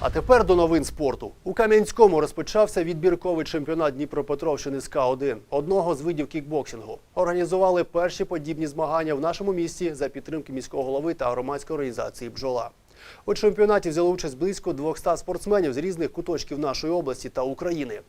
А тепер до новин спорту. У Кам'янському розпочався відбірковий чемпіонат Дніпропетровщини з К1, одного з видів кікбоксингу. Організували перші подібні змагання в нашому місті за підтримки міського голови та громадської організації Бджола. У чемпіонаті взяли участь близько 200 спортсменів з різних куточків нашої області та України.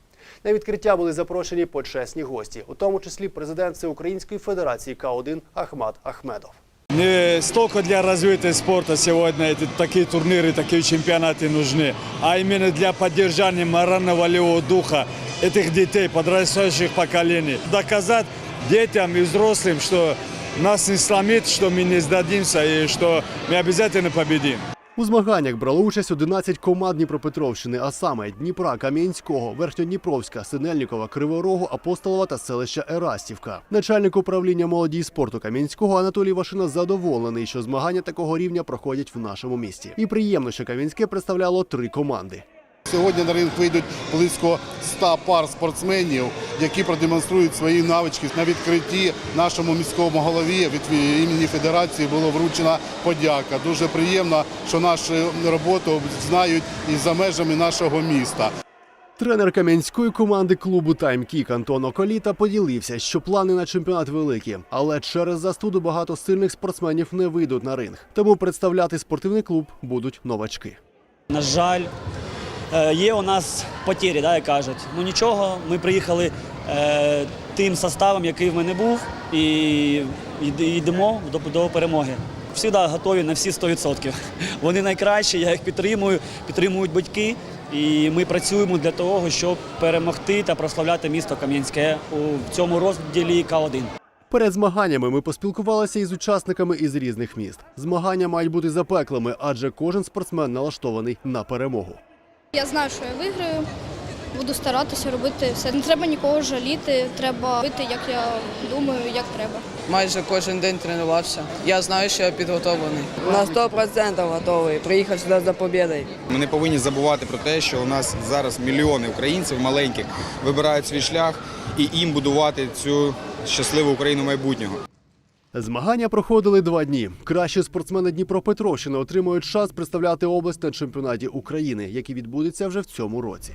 На відкриття були запрошені почесні гості, у тому числі президент Всеукраїнської федерації К1 Ахмат Ахмедов Не столько для развития спорта сегодня эти, такие турниры, такие чемпионаты нужны, а именно для поддержания морально-волевого духа этих детей, подрастающих поколений. Доказать детям и взрослым, что нас не сломит, что мы не сдадимся и что мы обязательно победим. У змаганнях брали участь 11 команд Дніпропетровщини, а саме Дніпра, Кам'янського, Верхньодніпровська, Синельникова, Криворогу, Апостолова та селища Ерастівка. Начальник управління молоді і спорту Кам'янського Анатолій Вашина задоволений, що змагання такого рівня проходять в нашому місті. І приємно, що Кам'янське представляло три команди. Сьогодні на ринг вийдуть близько 100 пар спортсменів, які продемонструють свої навички. На відкритті нашому міському голові від імені федерації було вручена подяка. Дуже приємно, що нашу роботу знають і за межами нашого міста. Тренер кам'янської команди клубу Таймкік Антон Околіта поділився, що плани на чемпіонат великі, але через застуду багато сильних спортсменів не вийдуть на ринг. Тому представляти спортивний клуб будуть новачки. На жаль, є у нас потері, да, як кажуть. Ну нічого, ми приїхали е, тим составом, який в мене був, і йдемо до, до перемоги. Всі готові на всі 100%. Вони найкращі, я їх підтримую, підтримують батьки. І ми працюємо для того, щоб перемогти та прославляти місто Кам'янське у цьому розділі К1. Перед змаганнями ми поспілкувалися із учасниками із різних міст. Змагання мають бути запеклими, адже кожен спортсмен налаштований на перемогу. Я знаю, що я виграю. Буду старатися робити все. Не треба нікого жаліти, треба робити, як я думаю, як треба. Майже кожен день тренувався. Я знаю, що я підготовлений. На 100% готовий. Приїхав сюди за победою. Ми не повинні забувати про те, що у нас зараз мільйони українців маленьких вибирають свій шлях і їм будувати цю щасливу Україну майбутнього. Змагання проходили два дні. Кращі спортсмени Дніпропетровщини отримують шанс представляти область на чемпіонаті України, який відбудеться вже в цьому році.